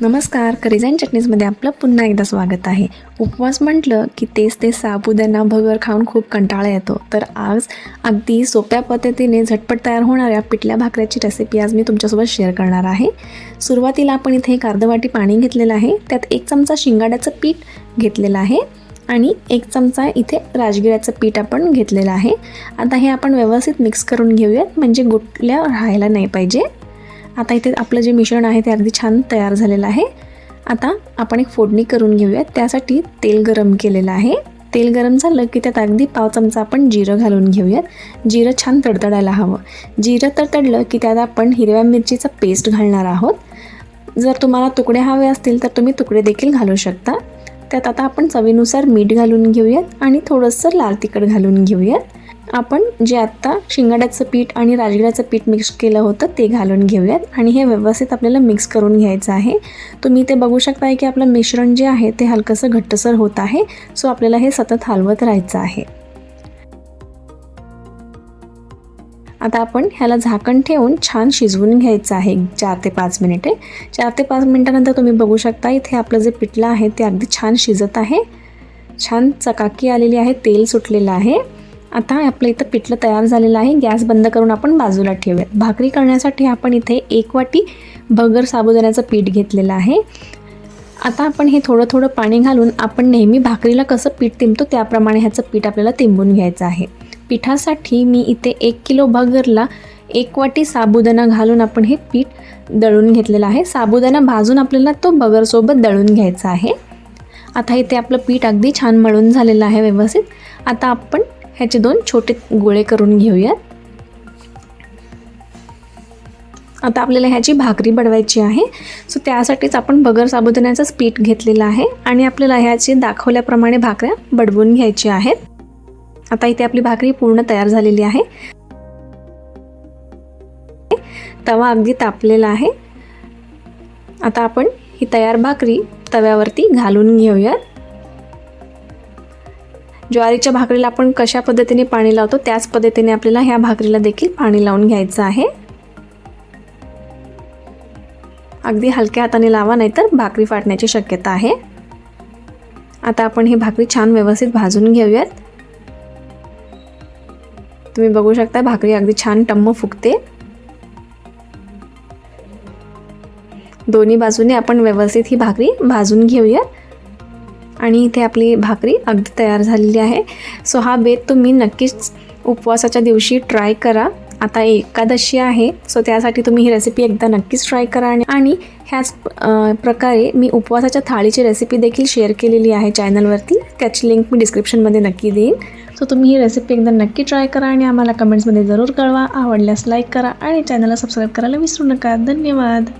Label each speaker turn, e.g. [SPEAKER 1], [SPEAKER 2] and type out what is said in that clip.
[SPEAKER 1] नमस्कार करिजाईन चटणीजमध्ये आपलं पुन्हा एकदा स्वागत आहे. उपवास म्हटलं की तेच ते साबुदाणा भगर खाऊन खूप कंटाळा येतो. तर आज अगदी सोप्या पद्धतीने झटपट तयार होणाऱ्या पिठल्या भाकऱ्याची रेसिपी आज मी तुमच्यासोबत शेअर करणार आहे. सुरुवातीला आपण इथे एक अर्धवाटी पाणी घेतलेलं आहे. त्यात एक चमचा शिंगाड्याचं पीठ घेतलेलं आहे आणि एक चमचा इथे राजगिऱ्याचं पीठ आपण घेतलेलं आहे. आता हे आपण व्यवस्थित मिक्स करून घेऊयात म्हणजे गुटल्या राहायला नाही पाहिजे. आता इथे आपलं जे मिश्रण आहे ते अगदी छान तयार झालेलं आहे. आता आपण एक फोडणी करून घेऊयात. त्यासाठी तेल गरम केलेलं आहे. तेल गरम झालं की त्यात अगदी पाव चमचा आपण जिरं घालून घेऊयात. जिरं छान तडतडायला हवं. जिरं तडतडलं की त्यात आपण हिरव्या मिरचीचा पेस्ट घालणार आहोत. जर तुम्हाला तुकडे हवे असतील तर तुम्ही तुकडे देखील घालू शकता. त्यात आता आपण चवीनुसार मीठ घालून घेऊयात आणि थोडंसं लाल तिखट घालून घेऊयात. आपण जे आत्ता शिंगाड्याचं पीठ आणि राजगिराचं पीठ मिक्स केलं होतं ते घालून घेऊयात. आणि हे व्यवस्थित आपल्याला मिक्स करून घ्यायचं आहे. तुम्ही ते बघू शकताय की आपलं मिश्रण जे आहे ते हलकंसं घट्टसर होत आहे. सो आपल्याला हे सतत हलवत राहायचं आहे. आता आपण ह्याला झाकण ठेवून छान शिजवून घ्यायचं आहे चार ते पाच मिनिटे. चार ते पाच मिनटानंतर तुम्ही बघू शकता इथे आपलं जे पिठलं आहे ते अगदी छान शिजत आहे. छान चकाकी आलेली आहे तेल सुटलेलं आहे. आता आपलं इथं पिठलं तयार झालेलं आहे. गॅस बंद करून आपण बाजूला ठेवूयात. भाकरी करण्यासाठी आपण इथे एक वाटी भगर साबुदाण्याचं पीठ घेतलेलं आहे. आता आपण हे थोडं थोडं पाणी घालून आपण नेहमी भाकरीला कसं पीठ तिंबतो त्याप्रमाणे ह्याचं पीठ आपल्याला तिंबून घ्यायचं आहे. पिठासाठी मी इथे एक किलो भगरला एक वाटी साबुदाणा घालून आपण हे पीठ दळून घेतलेलं आहे. साबुदाणा भाजून आपल्याला तो बगरसोबत दळून घ्यायचा आहे. आता इथे आपलं पीठ अगदी छान मळून झालेलं आहे व्यवस्थित. आता आपण ह्याचे दोन छोटे गोळे करून घेऊयात. आता आपल्याला ह्याची भाकरी बनवायची आहे. सो त्यासाठीच आपण बगर साबुदाण्याचा पीठ घेतलेलं आहे आणि आपल्याला ह्याची दाखवल्याप्रमाणे भाकऱ्या बडवून घ्यायच्या आहेत. आता इथे आपली भाकरी पूर्ण तयार झालेली आहे. तवा अगदी तापलेला आहे. आता आपण ही तयार भाकरी तव्यावरती घालून घेऊयात. ज्वारीच्या भाकरीला आपण कशा पद्धतीने पाणी लावतो त्याच पद्धतीने आपल्याला ह्या भाकरीला देखील पाणी लावून घ्यायचं आहे. अगदी हलक्या हाताने लावा नाहीतर भाकरी फाटण्याची शक्यता आहे. आता आपण ही भाकरी छान व्यवस्थित भाजून घेऊयात. तुम्ही बघू शकता भाकरी अगदी छान टम्म फुगते. दोन्ही बाजूने आपण व्यवस्थित ही भाकरी भाजून घेऊयात. आणि इथे आपली भाकरी अगदी तयार झालेली आहे. सो हा बेत तुम्ही नक्कीच उपवासाच्या दिवशी ट्राय करा. आता एकादशी आहे सो त्यासाठी तुम्ही ही रेसिपी एकदा नक्कीच ट्राय करा. आणि आणि ह्याच प्रकारे मी उपवासाच्या थाळीची रेसिपी देखील शेअर केलेली आहे चॅनलवरती त्याची लिंक मी डिस्क्रिप्शनमध्ये नक्की देईन. सो तुम्ही ही रेसिपी एकदा नक्की ट्राय करा आणि आम्हाला कमेंट्समध्ये जरूर कळवा. आवडल्यास लाईक करा आणि चॅनलला सबस्क्राईब करायला विसरू नका. धन्यवाद!